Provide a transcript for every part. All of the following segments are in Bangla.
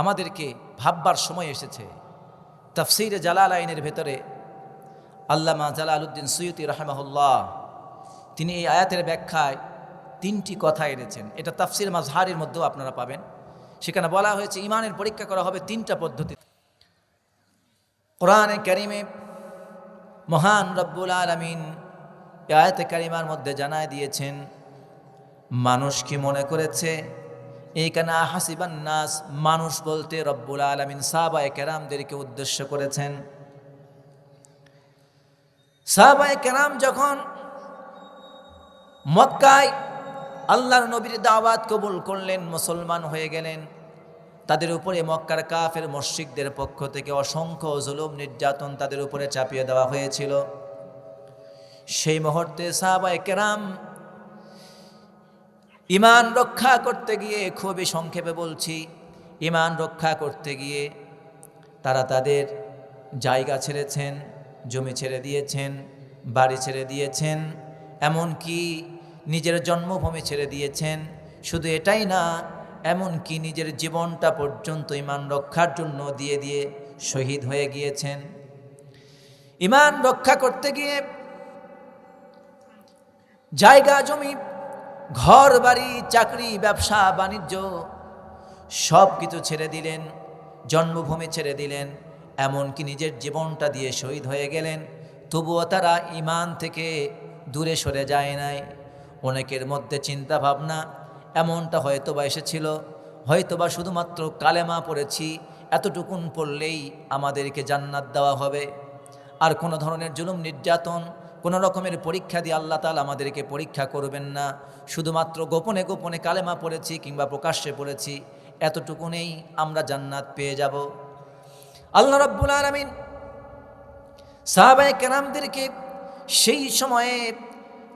আমাদেরকে ভাববার সময় এসেছে। তফসিরে জালাল আইনের ভেতরে আল্লামা জালালউদ্দিন সৈয়দি রহমাহুল্লাহ, তিনি এই আয়াতের ব্যাখ্যায় তিনটি কথা এনেছেন। এটা তাফসির মাজহারের মধ্যেও আপনারা পাবেন। সেখানে বলা হয়েছে, ইমানের পরীক্ষা করা হবে তিনটা পদ্ধতি। কোরআনে ক্যারিমে মহান রব্বুল আলমিন আয়াতে কারিমার মধ্যে জানায় দিয়েছেন, মানুষ কি মনে করেছে এইখানে হাসিবান নাস, মানুষ বলতে রব্বুল আলমিন সাহাবায় কেরামদেরকে উদ্দেশ্য করেছেন। সাহাবায় কেরাম যখন মক্কায় আল্লাহর নবীর দাওয়াত কবুল করলেন, মুসলমান হয়ে গেলেন, তাদের উপরে মক্কার কাফের মসজিদদের পক্ষ থেকে অসংখ্য জুলুম নির্যাতন তাদের উপরে চাপিয়ে দেওয়া হয়েছিল। সেই মুহূর্তে সাহাবায় কেরাম ইমান রক্ষা করতে গিয়ে খুবই সংক্ষেপে বলছি, ইমান রক্ষা করতে গিয়ে তারা তাদের জায়গা ছেড়েছেন, জমি ছেড়ে দিয়েছেন, বাড়ি ছেড়ে দিয়েছেন, এমনকি নিজের জন্মভূমি ছেড়ে দিয়েছেন। শুধু এটাই না, এমনকি নিজের জীবনটা পর্যন্ত ইমান রক্ষার জন্য দিয়ে দিয়ে শহীদ হয়ে গিয়েছেন। ইমান রক্ষা করতে গিয়ে জায়গা, জমি ঘর বাড়ি চাকরি, ব্যবসা, বাণিজ্য সব কিছু ছেড়ে দিলেন, জন্মভূমি ছেড়ে দিলেন, এমনকি নিজের জীবনটা দিয়ে শহীদ হয়ে গেলেন। তবুও তারা ইমান থেকে দূরে সরে যায় নাই। অনেকের মধ্যে চিন্তা ভাবনা এমনটা হয়তোবা এসেছিল, হয়তোবা শুধুমাত্র কালেমা পড়েছি, এতটুকুন পড়লেই আমাদেরকে জান্নাত দেওয়া হবে। আর কোনো ধরনের জুলুম, নির্যাতন কোনো রকমের পরীক্ষা দিয়ে আল্লাহ তালা আমাদেরকে পরীক্ষা করবেন না। শুধুমাত্র গোপনে গোপনে কালেমা পড়েছি কিংবা প্রকাশ্যে পড়েছি, এতটুকু এতটুকুনেই আমরা জান্নাত পেয়ে যাব। আল্লাহ রব্বুল আলমিন সাহাবায় কেরামদেরকে সেই সময়ে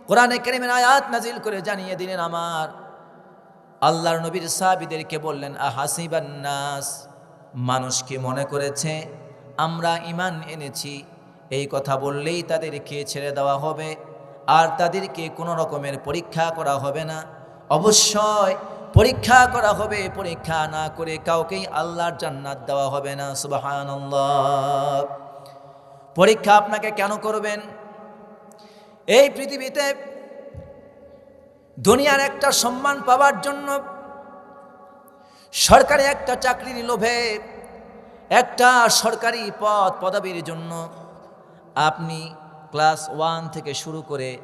কোরআনে কেরিমের আয়াত নাজিল করে জানিয়ে দিলেন, আমার আল্লাহর নবীর সাহাবিদেরকে বললেন আহাসিবান্নাস মানুষ কি মনে করেছে, আমরা ইমান এনেছি এই কথা বললেই তাদেরকে ছেড়ে দেওয়া হবে, আর তাদেরকে কোনো রকমের পরীক্ষা করা হবে না। অবশ্যই পরীক্ষা করা হবে, পরীক্ষা না করে কাউকেই আল্লাহর জান্নাত দেওয়া হবে না, সুবহানাল্লাহ। পরীক্ষা আপনাকে কেন করবেন? এই পৃথিবীতে দুনিয়ার একটা সম্মান পাওয়ার জন্য সরকারি একটা চাকরির লোভে একটা সরকারি পদ, পদবীর জন্য আপনি ক্লাস ওয়ান থেকে শুরু করে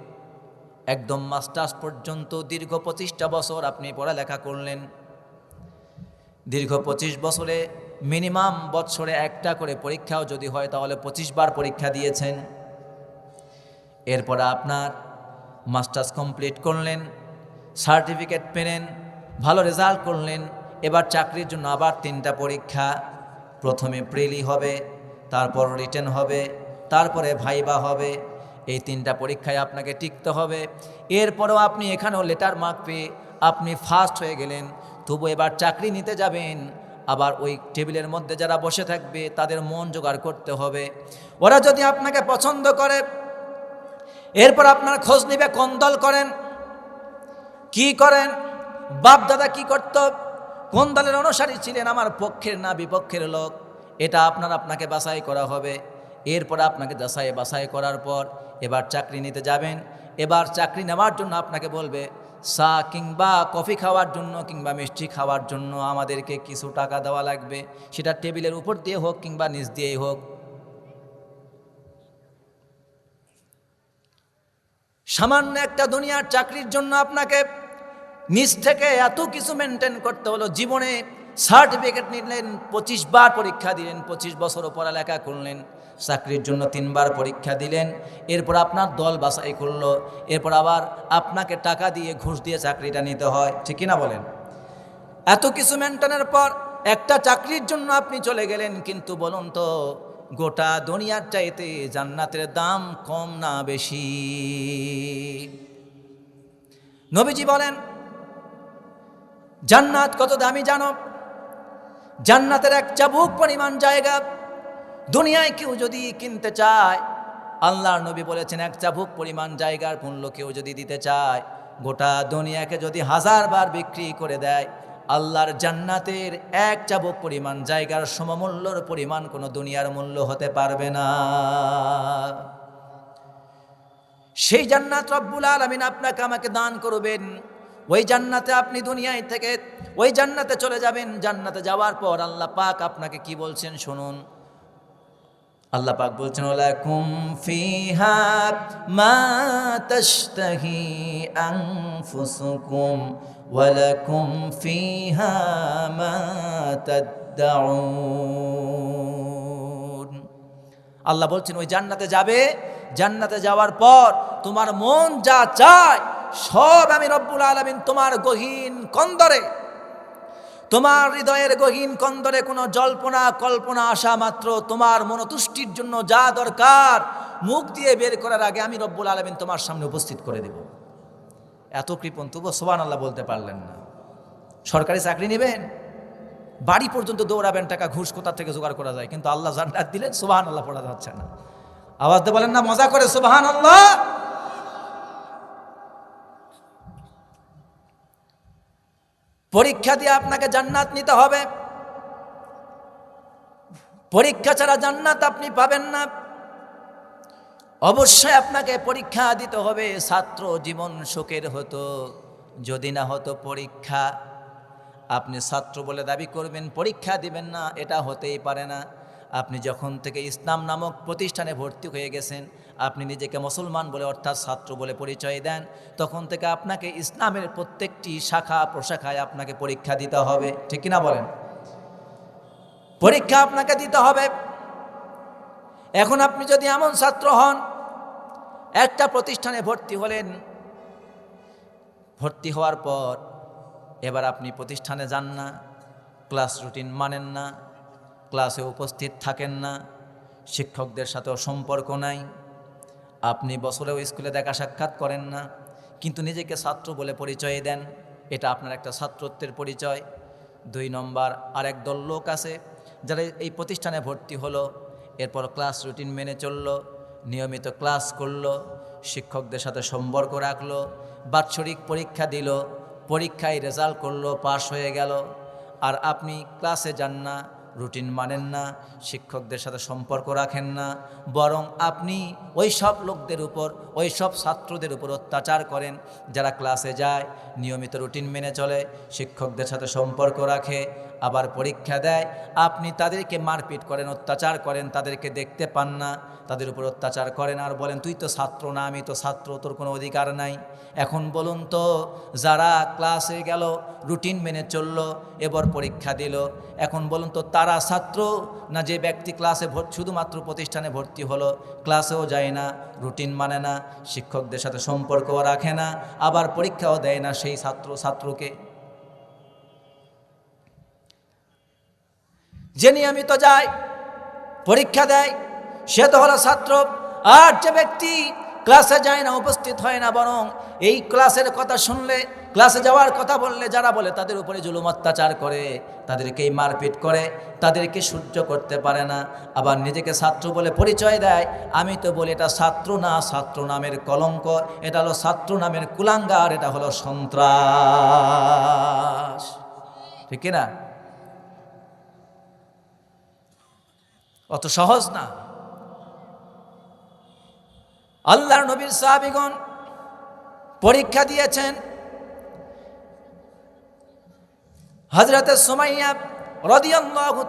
একদম মাস্টার্স পর্যন্ত দীর্ঘ পঁচিশটা বছর আপনি পড়ালেখা করলেন। দীর্ঘ পঁচিশ বছরে মিনিমাম বছরে একটা করে পরীক্ষাও যদি হয় তাহলে পঁচিশ বার পরীক্ষা দিয়েছেন। এরপর আপনার মাস্টার্স কমপ্লিট করলেন, সার্টিফিকেট পেলেন, ভালো রেজাল্ট করলেন, এবার চাকরির জন্য আবার তিনটা পরীক্ষা। প্রথমে প্রিলি হবে, তারপর রিটেন হবে তারপরে ভাইবা হবে। এই তিনটা পরীক্ষায় আপনাকে টিকতে হবে। এরপরেও আপনি এখানেও লেটার মার্ক পেয়ে আপনি ফার্স্ট হয়ে গেলেন। তবু এবার চাকরি নিতে যাবেন। আবার ওই টেবিলের মধ্যে যারা বসে থাকবে, তাদের মন জোগাড় করতে হবে। ওরা যদি আপনাকে পছন্দ করে, এরপর আপনার খোঁজ নিবে কোন দল করেন, কি করেন বাপ দাদা কি করত, কোন দলের অনুসারী ছিলেন, আমার পক্ষের না বিপক্ষের লোক, এটা আপনার আপনাকে বাছাই করা হবে। এরপর আপনাকে যাচাই বাছাই করার পর এবার চাকরি নিতে যাবেন। এবার চাকরি নেওয়ার জন্য আপনাকে বলবে, চা কিংবা কফি খাওয়ার জন্য কিংবা মিষ্টি খাওয়ার জন্য আমাদেরকে কিছু টাকা দেওয়া লাগবে। সেটা টেবিলের উপর দিয়ে হোক কিংবা নিচ দিয়েই হোক। সামান্য একটা দুনিয়ার চাকরির জন্য আপনাকে নিজ থেকে এত কিছু মেনটেন করতে হলো জীবনে। সার্টিফিকেট নিলেন, পঁচিশ বার পরীক্ষা দিলেন, পঁচিশ বছরও পড়ালেখা করলেন, চাকরির জন্য তিনবার পরীক্ষা দিলেন, এরপর আপনার দল বাছাই করল, এরপর আবার আপনাকে টাকা দিয়ে ঘুষ দিয়ে চাকরিটা নিতে হয়, ঠিক কিনা বলেন? এত কিছু মেনটেনের পর একটা চাকরির জন্য আপনি চলে গেলেন, কিন্তু বলুন তো, গোটা দুনিয়ার চাইতে জান্নাতের দাম কম না বেশি? নবীজি বলেন, জান্নাত কত দামি জানো? জান্নাতের এক চাবুক পরিমাণ জায়গা। দুনিয়ায় কেউ যদি কিনতে চায়, আল্লাহর নবী বলেছেন, এক চাবুক পরিমাণ জায়গার মূল্য কেউ যদি দিতে চায়, গোটা দুনিয়াকে যদি হাজার বার বিক্রি করে দেয়, আল্লাহর জান্নাতের এক চাবুক পরিমাণ জায়গার সমমূল্যর পরিমাণ কোনো দুনিয়ার মূল্য হতে পারবে না। সেই জান্নাত রব্বুল আলমিন আপনাকে আমাকে দান করবেন। ওই জান্নাতে আপনি দুনিয়ায় থেকে ওই জান্নাতে চলে যাবেন। জান্নাতে যাওয়ার পর আল্লাহ পাক আপনাকে কি বলছেন শুনুন। আল্লাহ পাক বলছেন লাকুম ফিহা মা তাশতাহি আনফুসুকুম ওয়া লাকুম ফিহা মা তাদউন আল্লাহ বলছেন, ওই জান্নাতে যাবে। জান্নাতে যাওয়ার পর তোমার মন যা চায় সব আমি রব্বুল আলামিন তোমার গহীন কন্দরে, তোমার হৃদয়ের গহীন কন্দরে কোনো জল্পনা, কল্পনা আসা মাত্র তোমার মনতুষ্টির জন্য যা দরকার, মুখ দিয়ে বের করার আগে আমি রব্বুল আলমিন তোমার সামনে উপস্থিত করে দেব। এত কৃপণ তবু সোবান আল্লাহ বলতে পারলেন না। সরকারি চাকরি নেবেন, বাড়ি পর্যন্ত দৌড়াবেন, টাকা ঘুষ কোথা থেকে জোগাড় করা যায়? কিন্তু আল্লাহ জান্নাত দিলেন সোবাহান আল্লাহ পড়া যাচ্ছে না। আওয়াজ দিয়ে বলেন না, মজা করে সোবাহান আল্লাহ পরীক্ষা দিয়ে আপনাকে জান্নাত নিতে হবে। পরীক্ষা ছাড়া জান্নাত আপনি পাবেন না। অবশ্যই আপনাকে পরীক্ষা দিতে হবে, ছাত্র জীবন শোকের হতো, যদি না হতো পরীক্ষা। আপনি ছাত্র বলে দাবি করবেন, পরীক্ষা দিবেন না, এটা হতেই পারে না। আপনি যখন থেকে ইসলাম নামক প্রতিষ্ঠানে ভর্তি হয়ে গেছেন আপনি নিজেকে মুসলমান বলে অর্থাৎ ছাত্র বলে পরিচয় দেন, তখন থেকে আপনাকে ইসলামের প্রত্যেকটি শাখা প্রশাখায় আপনাকে পরীক্ষা দিতে হবে। ঠিক কিনা বলেন? পরীক্ষা আপনাকে দিতে হবে। এখন আপনি যদি এমন ছাত্র হন, একটা প্রতিষ্ঠানে ভর্তি হলেন, ভর্তি হওয়ার পর এবার আপনি প্রতিষ্ঠানে যান না, ক্লাস রুটিন মানেন না, ক্লাসে উপস্থিত থাকেন না, শিক্ষকদের সাথেও সম্পর্ক নাই। আপনি বছরেও স্কুলে দেখা সাক্ষাৎ করেন না, কিন্তু নিজেকে ছাত্র বলে পরিচয় দেন। এটা আপনার একটা ছাত্রত্বের পরিচয়। দুই নম্বর, আরেক দল লোক আছে যারা এই প্রতিষ্ঠানে ভর্তি হলো, এরপর ক্লাস রুটিন মেনে চলল, নিয়মিত ক্লাস করল, শিক্ষকদের সাথে সম্পর্ক রাখল, বাৎসরিক পরীক্ষা দিল, পরীক্ষায় রেজাল্ট করল, পাশ হয়ে গেল। আর আপনি ক্লাসে যান না রুটিন মানেন না, শিক্ষকদের সাথে সম্পর্ক রাখেন না, বরং আপনি ওই সব লোকদের উপর ওই সব ছাত্রদের উপর অত্যাচার করেন, যারা ক্লাসে যায়, নিয়মিত রুটিন মেনে চলে, শিক্ষকদের সাথে সম্পর্ক রাখে আবার পরীক্ষা দেয়। আপনি তাদেরকে মারপিট করেন, অত্যাচার করেন, তাদেরকে দেখতে পান না। তাদের উপর অত্যাচার করেন আর বলেন, তুই তো ছাত্র না, আমি তো ছাত্র, তোর কোনো অধিকার নাই। এখন বলুন তো, যারা ক্লাসে গেল, রুটিন মেনে চলল, এবার পরীক্ষা দিল, এখন বলুন তো, তারা ছাত্র না যে ব্যক্তি ক্লাসে শুধুমাত্র প্রতিষ্ঠানে ভর্তি হলো, ক্লাসেও যায় না, রুটিন মানে না, শিক্ষকদের সাথে সম্পর্কও রাখে না, আবার পরীক্ষাও দেয় না সেই ছাত্র, ছাত্রকে। যে নিয়মিত যায়, পরীক্ষা দেয়, সে তো হলো ছাত্র। আর যে ব্যক্তি ক্লাসে যায় না, উপস্থিত হয় না, বরং এই ক্লাসের কথা শুনলে, ক্লাসে যাওয়ার কথা বললে, যারা বলে তাদের উপরে জুলুম অত্যাচার করে, তাদেরকেই মারপিট করে, তাদেরকে সহ্য করতে পারে না। আবার নিজেকে ছাত্র বলে পরিচয় দেয়, আমি তো বলি এটা ছাত্র না, ছাত্র নামের কলঙ্ক, এটা হলো ছাত্র নামের কুলাঙ্গার, এটা হলো সন্ত্রাস। ঠিক না? অত সহজ না। আল্লাহর নবীর সাহাবিগণ পরীক্ষা দিয়েছেন। হজরত সুমাইয়া রদিয়াল্লাহু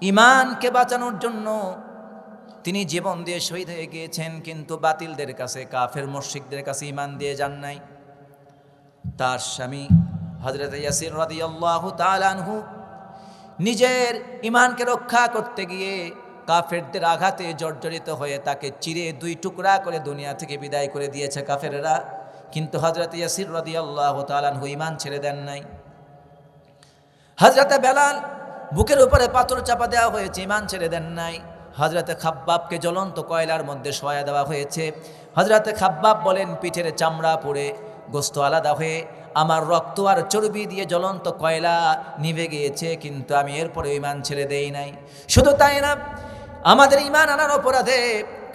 ইমানকে বাঁচানোর জন্য তিনি জীবন দিয়ে শহীদ হয়ে গিয়েছেন, কিন্তু বাতিলদের কাছে, কাফের মুশরিকদের কাছে ইমান দিয়ে যান নাই। তার স্বামী হজরত ইয়াসির রাদিয়াল্লাহু তাআলা আনহু নিজের ইমানকে রক্ষা করতে গিয়ে কাফেরদের আঘাতে জর্জরিত হয়ে তাকে চিরে দুই টুকরা করে দুনিয়া থেকে বিদায় করে দিয়েছে কাফেরেরা। কিন্তু হজরত ইয়াসির রদি আল্লাহ তালানহু ইমান ছেড়ে দেন নাই। হজরতে বেলাল বুকের উপরে পাথর চাপা দেওয়া হয়েছে ইমান ছেড়ে দেন নাই। হজরতে খাব্বাবকে জ্বলন্ত কয়লার মধ্যে শোয়া দেওয়া হয়েছে। হজরতে খাব্বাব বলেন, পিঠের চামড়া পড়ে গোস্ত আলাদা হয়ে আমার রক্ত আর চর্বি দিয়ে জ্বলন্ত কয়লা নিভে গিয়েছে, কিন্তু আমি এরপরে ইমান ছেড়ে দেই নাই। শুধু তাই না, আমাদের ইমান আনার অপরাধে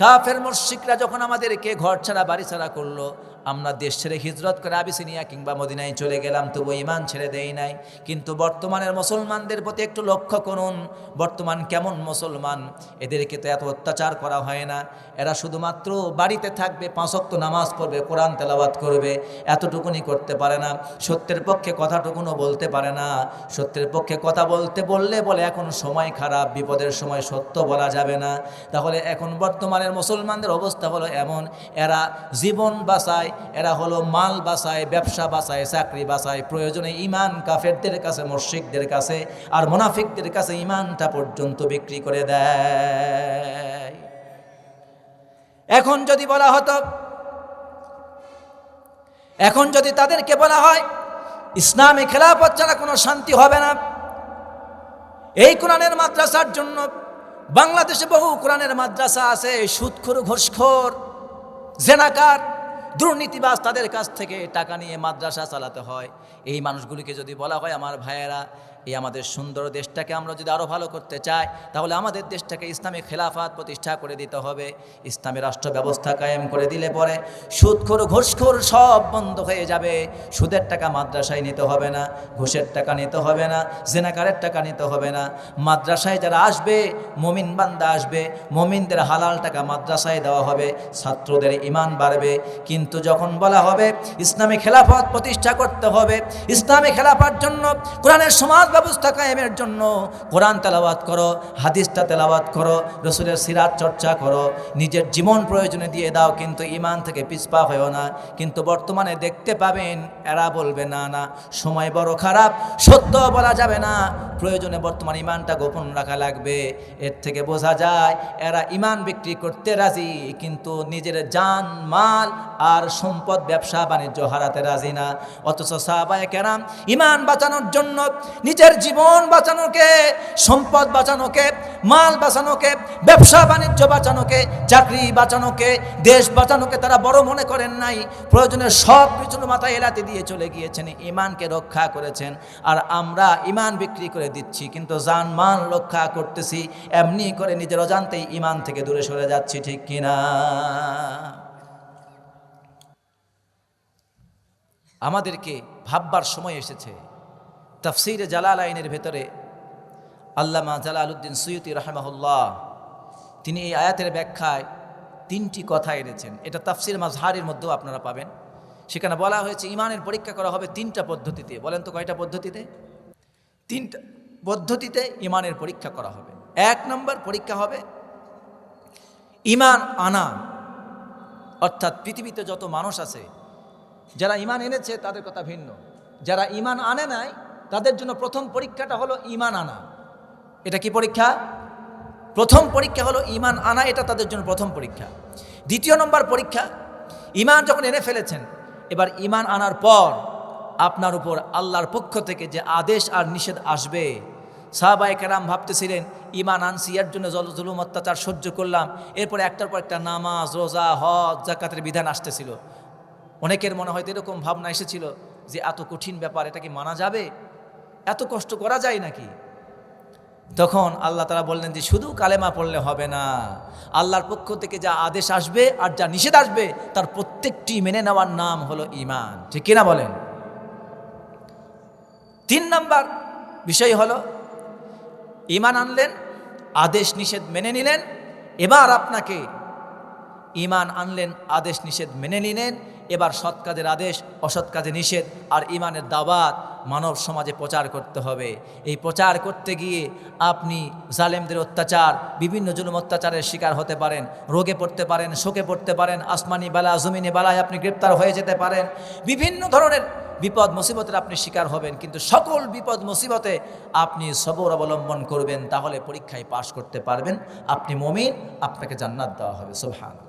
কাফের মর্শিকরা যখন আমাদেরকে ঘর ছাড়া বাড়ি ছাড়া করল আমরা দেশ ছেড়ে হিজরত করে আবিসিনিয়া কিংবা মদিনায় চলে গেলাম তবু ইমান ছেড়ে দেই নাই। কিন্তু বর্তমানের মুসলমানদের প্রতি একটু লক্ষ্য করুন, বর্তমান কেমন মুসলমান? এদেরকে তো এত অত্যাচার করা হয় না। এরা শুধুমাত্র বাড়িতে থাকবে পাঁচক্ত নামাজ পড়বে, কোরআন তেলাওয়াত করবে, এতটুকুনি করতে পারে না। সত্যের পক্ষে কথাটুকুনও বলতে পারে না। সত্যের পক্ষে কথা বলতে বললে বলে এখন সময় খারাপ, বিপদের সময় সত্য বলা যাবে না। তাহলে এখন বর্তমানের মুসলমানদের অবস্থা হলো এমন, এরা জীবন বাঁচায় এরা হলো মাল বাঁচায় ব্যবসা বাঁচায় চাকরি বাঁচায় প্রয়োজনে ইমান কাফেরদের কাছে মর্শিকদের কাছে, আর মোনাফিকদের কাছে ইমানটা পর্যন্ত বিক্রি করে দেয়। এখন যদি বলা হতো, এখন যদি তাদেরকে বলা হয়, ইসলামী খেলাফত ছাড়া কোনো শান্তি হবে না। এই কোরআনের মাদ্রাসার জন্য বাংলাদেশে বহু কোরআনের মাদ্রাসা আছে সুদখোর ঘোষখোর, জেনাকার দুর্নীতিবাজ তাদের কাছ থেকে টাকা নিয়ে মাদ্রাসা চালাতে হয়। এই মানুষগুলিকে যদি বলা হয়, আমার ভাইয়েরা এই আমাদের সুন্দর দেশটাকে আমরা যদি আরও ভালো করতে চাই, তাহলে আমাদের দেশটাকে ইসলামী খেলাফাত প্রতিষ্ঠা করে দিতে হবে। ইসলামী রাষ্ট্র ব্যবস্থা কায়েম করে দিলে পরে সুদখোর, ঘুষখোর সব বন্ধ হয়ে যাবে। সুদের টাকা মাদ্রাসায় নিতে হবে না, ঘুষের টাকা নিতে হবে না, জেনাকারের টাকা নিতে হবে না। মাদ্রাসায় যারা আসবে, মমিন বান্দা আসবে, মমিনদের হালাল টাকা মাদ্রাসায় দেওয়া হবে, ছাত্রদের ইমান বাড়বে। কিন্তু যখন বলা হবে, ইসলামী খেলাফত প্রতিষ্ঠা করতে হবে, ইসলামী খেলাফার জন্য কোরআনের সমাজ ব্যবস্থা কায়েমের জন্য কোরআন তেলাওয়াত করো, হাদিসটা তেলাওয়াত করো, রসুলের সিরাত চর্চা করো, নিজের জীবন প্রয়োজনে দিয়ে দাও, কিন্তু ইমান থেকে পিছপা হয়েও না। কিন্তু বর্তমানে দেখতে পাবেন, এরা বলবে, না না, সময় বড় খারাপ, সত্য বলা যাবে না। প্রয়োজনে বর্তমান ইমানটা গোপন রাখা লাগবে। এর থেকে বোঝা যায়, এরা ইমান বিক্রি করতে রাজি, কিন্তু নিজের যান মাল আর সম্পদ ব্যবসা বাণিজ্য হারাতে রাজি না। অথচ সাহাবায়ে কেরাম ইমান বাঁচানোর জন্য নিজের জীবন বাঁচানোকে, সম্পদ বাঁচানোকে, মাল বাঁচানোকে, ব্যবসা বাণিজ্য বাঁচানোকে, চাকরি বাঁচানোকে, দেশ বাঁচানোকে তারা বড় মনে করেন নাই। প্রয়োজনে সব পিছনে মাথায় এলাতে দিয়ে চলে গিয়েছেন ইমানকে রক্ষা করেছেন। আর আমরা ইমান বিক্রি করে দিচ্ছি, কিন্তু জান মান রক্ষা করতেছি, এমনি করে নিজের অজান্তেই ইমান থেকে দূরে সরে যাচ্ছি, ঠিক কিনা আমাদেরকে ভাববার সময় এসেছে। তফসিরে জালাল আইনের ভেতরে আল্লামা জালালউদ্দিন সৈয়দি রহমাহুল্লাহ, তিনি এই আয়াতের ব্যাখ্যায় তিনটি কথা এনেছেন। এটা তাফসির মাজহারের মধ্যেও আপনারা পাবেন। সেখানে বলা হয়েছে, ইমানের পরীক্ষা করা হবে তিনটা পদ্ধতিতে। বলেন তো কয়টা পদ্ধতিতে? তিনটা পদ্ধতিতে ইমানের পরীক্ষা করা হবে। এক নম্বর পরীক্ষা হবে ইমান আনা। অর্থাৎ পৃথিবীতে যত মানুষ আছে, যারা ইমান এনেছে তাদের কথা ভিন্ন। যারা ইমান আনে নাই তাদের জন্য প্রথম পরীক্ষাটা হলো ইমান আনা। এটা কি পরীক্ষা? প্রথম পরীক্ষা হলো ইমান আনা, এটা তাদের জন্য প্রথম পরীক্ষা। দ্বিতীয় নম্বর পরীক্ষা, ইমান যখন এনে ফেলেছেন, এবার ইমান আনার পর আপনার উপর আল্লাহর পক্ষ থেকে যে আদেশ আর নিষেধ আসবে সাহাবাই কেরাম ভাবতেছিলেন, ইমান আনসি এর জন্য জল জুলুম, অত্যাচার সহ্য করলাম। এরপরে একটার পর একটা নামাজ, রোজা, হজ, জাকাতের বিধান আসতেছিল। অনেকের মনে হয়তো এরকম ভাবনা এসেছিল যে এত কঠিন ব্যাপার, এটা কি মানা যাবে? এত কষ্ট করা যায় নাকি? তখন আল্লাহ তারা বললেন যে, শুধু কালেমা পড়লে হবে না। আল্লাহর পক্ষ থেকে যা আদেশ আসবে আর যা নিষেধ আসবে, তার প্রত্যেকটি মেনে নেওয়ার নাম হলো ইমান ঠিক কিনা বলেন? তিন নাম্বার বিষয় হলো ইমান আনলেন, আদেশ নিষেধ মেনে নিলেন, এবার আপনাকে ইমান আনলেন, আদেশ নিষেধ মেনে নিলেন। এবার সৎ কাজের আদেশ, অসৎ কাজে নিষেধ আর ইমানের দাওয়াত মানব সমাজে প্রচার করতে হবে। এই প্রচার করতে গিয়ে আপনি জালেমদের অত্যাচার, বিভিন্ন জুলুম অত্যাচারের শিকার হতে পারেন, রোগে পড়তে পারেন, শোকে পড়তে পারেন, আসমানি বালা, জমিনি বালায় আপনি গ্রেপ্তার হয়ে যেতে পারেন। বিভিন্ন ধরনের বিপদ, মুসিবতের আপনি শিকার হবেন, কিন্তু সকল বিপদ, মুসিবতে আপনি সবর অবলম্বন করবেন, তাহলে পরীক্ষায় পাশ করতে পারবেন। আপনি মমিন, আপনাকে জান্নাত দেওয়া হবে সুবহান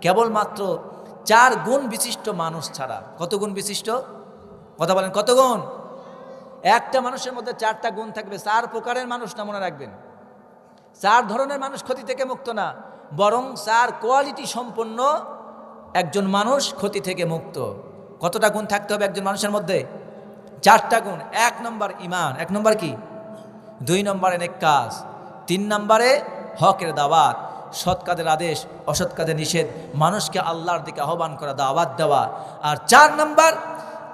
কেবলমাত্র চার গুণ বিশিষ্ট মানুষ ছাড়া। কত গুণ বিশিষ্ট? কথা বলেন, কত গুণ? একটা মানুষের মধ্যে চারটা গুণ থাকবে। চার প্রকারের মানুষ না মনে রাখবেন। চার ধরনের মানুষ ক্ষতি থেকে মুক্ত না, বরং চার কোয়ালিটি সম্পন্ন একজন মানুষ ক্ষতি থেকে মুক্ত। কতটা গুণ থাকতে হবে একজন মানুষের মধ্যে? চারটা গুণ। এক নম্বর ইমান এক নম্বর কি? দুই নম্বরে নেক কাজ। তিন নম্বরে হকের দাওয়াত। সৎ কাজের আদেশ, অসৎ কাজের নিষেধ, মানুষকে আল্লাহর দিকে আহ্বান করা, দাওয়াত দেওয়া। আর চার নম্বর,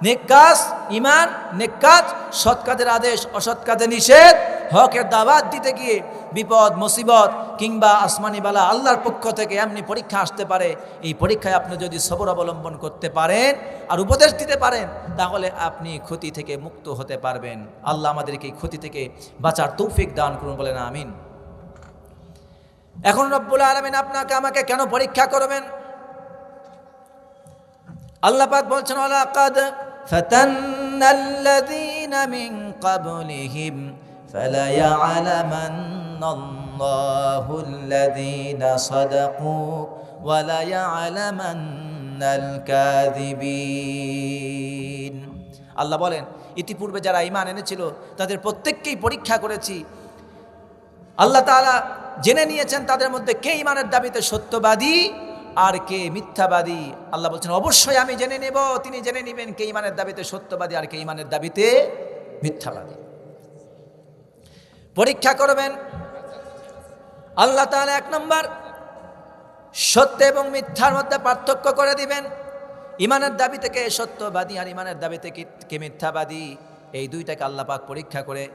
নেক কাজ ইমান নেক কাজ, সৎ আদেশ, অসৎ কাজের নিষেধ, হকের দাওয়াত দিতে গিয়ে বিপদ, মুসিবত কিংবা আসমানিবালা আল্লাহর পক্ষ থেকে এমনি পরীক্ষা আসতে পারে। এই পরীক্ষায় আপনি যদি সবর অবলম্বন করতে পারেন আর উপদেশ দিতে পারেন, তাহলে আপনি ক্ষতি থেকে মুক্ত হতে পারবেন। আল্লাহ আমাদেরকে ক্ষতি থেকে বাঁচার তৌফিক দান করুন বলেন, আমিন। এখন রব্বুল আলমিন আপনাকে আমাকে কেন পরীক্ষা করবেন? আল্লাহ পাক বলছেন আল্লাহু বলেন, ইতিপূর্বে যারা ঈমান এনেছিল, তাদের প্রত্যেককেই পরীক্ষা করেছি। আল্লাহ তাআলা জেনে নিয়েছেন তাদের মধ্যে কে ইমানের দাবিতে সত্যবাদী আর কে মিথ্যাবাদী? আল্লাহ বলছেন, অবশ্যই আমি জেনে নেব। তিনি জেনে নেবেন কে ইমানের দাবিতে সত্যবাদী আর কে ইমানের দাবিতে মিথ্যাবাদী। পরীক্ষা করবেন। আল্লাহ তাআলা এক নম্বর, সত্য এবং মিথ্যার মধ্যে পার্থক্য করে দিবেন। ইমানের দাবি থেকে সত্যবাদী আর ইমানের দাবি থেকে কে মিথ্যাবাদী? এই দুইটাকে আল্লাহ পাক পরীক্ষা করে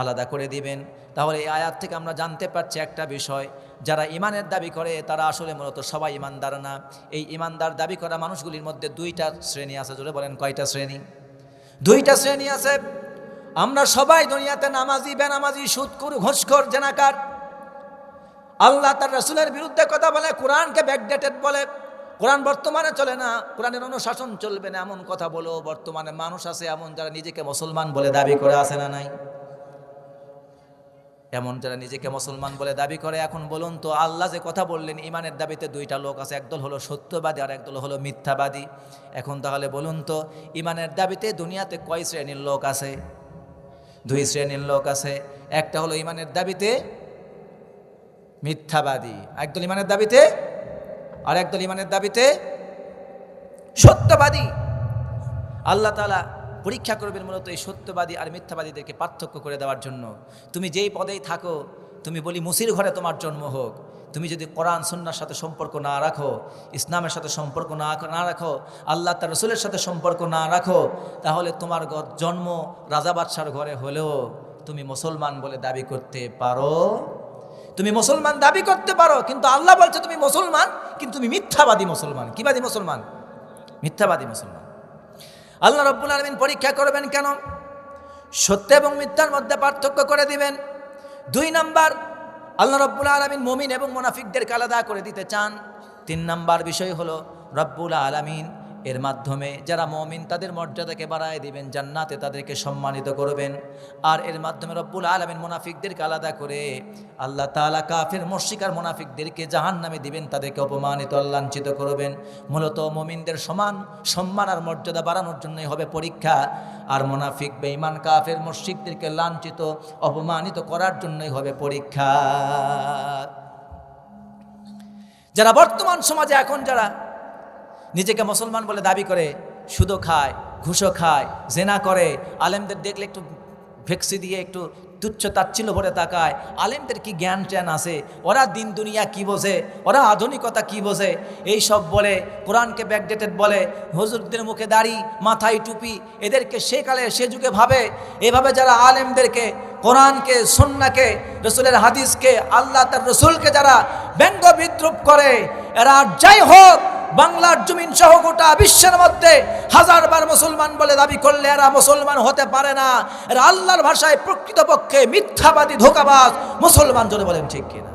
আলাদা করে দিবেন। তাহলে এই আয়াত থেকে আমরা জানতে পারছি একটা বিষয়, যারা ইমানের দাবি করে, তারা আসলে মূলত সবাই ইমানদার না। এই ইমানদার দাবি করা মানুষগুলির মধ্যে দুইটা শ্রেণি আছে, জোরে বলেন কয়টা শ্রেণি? দুইটা শ্রেণি আছে। আমরা সবাই দুনিয়াতে নামাজি, বেনামাজি সুদকুর ঘুষখোর, জেনাকার। আল্লাহ তার রসুলের বিরুদ্ধে কথা বলে, কোরআনকে ব্যাকডেটেড বলে। কোরআন বর্তমানে চলে না, কোরআনের অনুশাসন চলবে না, এমন কথা বলো বর্তমানে মানুষ আছে, এমন যারা নিজেকে মুসলমান বলে দাবি করে আছে না নাই? এমন যারা নিজেকে মুসলমান বলে দাবি করে, এখন বলুন তো, আল্লাহ যে কথা বললেন ইমানের দাবিতে দুইটা লোক আছে একদল হলো সত্যবাদী আর একদল হলো মিথ্যাবাদী। এখন তাহলে বলুন তো ইমানের দাবিতে দুনিয়াতে কয় শ্রেণির লোক আছে? দুই শ্রেণির লোক আছে, একটা হলো ইমানের দাবিতে মিথ্যাবাদী একদল ইমানের দাবিতে, আর একদল ইমানের দাবিতে সত্যবাদী। আল্লাহ তালা পরীক্ষা করবেন মূলত এই সত্যবাদী আর মিথ্যাবাদীদেরকে পার্থক্য করে দেওয়ার জন্য। তুমি যেই পদেই থাকো, তুমি বলি মুসির ঘরে তোমার জন্ম হোক। তুমি যদি কোরআন সন্ন্যার সাথে সম্পর্ক না রাখো, ইসলামের সাথে সম্পর্ক না না রাখো, আল্লাহ তার রসুলের সাথে সম্পর্ক না রাখো, তাহলে তোমার জন্ম রাজা বাদশার ঘরে হলেও তুমি মুসলমান বলে দাবি করতে পারো। তুমি মুসলমান দাবি করতে পারো, কিন্তু আল্লাহ বলছে তুমি মুসলমান, কিন্তু তুমি মিথ্যাবাদী মুসলমান। কিবাদী মুসলমান? মিথ্যাবাদী মুসলমান। আল্লাহ রব্বুল আলমিন পরীক্ষা করবেন কেন? সত্য এবং মিথ্যার মধ্যে পার্থক্য করে দিবেন। দুই নাম্বার, আল্লাহ রব্বুল আলমিন মমিন এবং মোনাফিকদেরকে আলাদা করে দিতে চান। তিন নাম্বার বিষয় হলো, রব্বুল আলমিন এর মাধ্যমে যারা মমিন, তাদের মর্যাদাকে বাড়ায় দিবেন, জান্নাতে তাদেরকে সম্মানিত করবেন। আর এর মাধ্যমে রব্বুল আলমিন মোনাফিকদেরকে আলাদা করে আল্লাহ তালা কাফের মর্শিকার মোনাফিকদেরকে জাহান নামে দিবেন, তাদেরকে অপমানিত লাঞ্ছিত করবেন। মূলত মমিনদের সমান সম্মান আর মর্যাদা বাড়ানোর জন্যই হবে পরীক্ষা। আর মোনাফিক, বেঈমান, কাফের মর্শিকদেরকে লাঞ্ছিত, অপমানিত করার জন্যই হবে পরীক্ষা। যারা বর্তমান সমাজে, এখন যারা নিজেকে মুসলমান বলে দাবি করে সুদো খায় ঘুষো খায়, জেনা করে। আলেমদের দেখলে একটু ভেক্সি দিয়ে একটু তুচ্ছ তাচ্ছিল্য ভরে তাকায়। আলেমদের কি জ্ঞান ট্যান আছে? ওরা দিন দুনিয়া কি বোঝে? ওরা আধুনিকতা কি বোঝে? এই সব বলে, কোরআনকে ব্যাকডেটেড বলে, হুজুরদের মুখে দাড়ি, মাথায় টুপি, এদেরকে সে কালে সে যুগে ভাবে। এভাবে যারা আলেমদেরকে, কোরআনকে, সন্নাকে, রসুলের হাদিসকে, আল্লাহ তার রসুলকে যারা ব্যঙ্গ বিদ্রুপ করে, এরা যাই হোক বাংলার জমিন সহ গোটা বিশ্বের মধ্যে হাজারবার মুসলমান বলে দাবি করলে এরা মুসলমান হতে পারে না। এরা আল্লাহর ভাষায় প্রকৃতপক্ষে মিথ্যাবাদী, ধোকাবাজ, মুসলমান জোরে বলেন, ঠিক কিনা?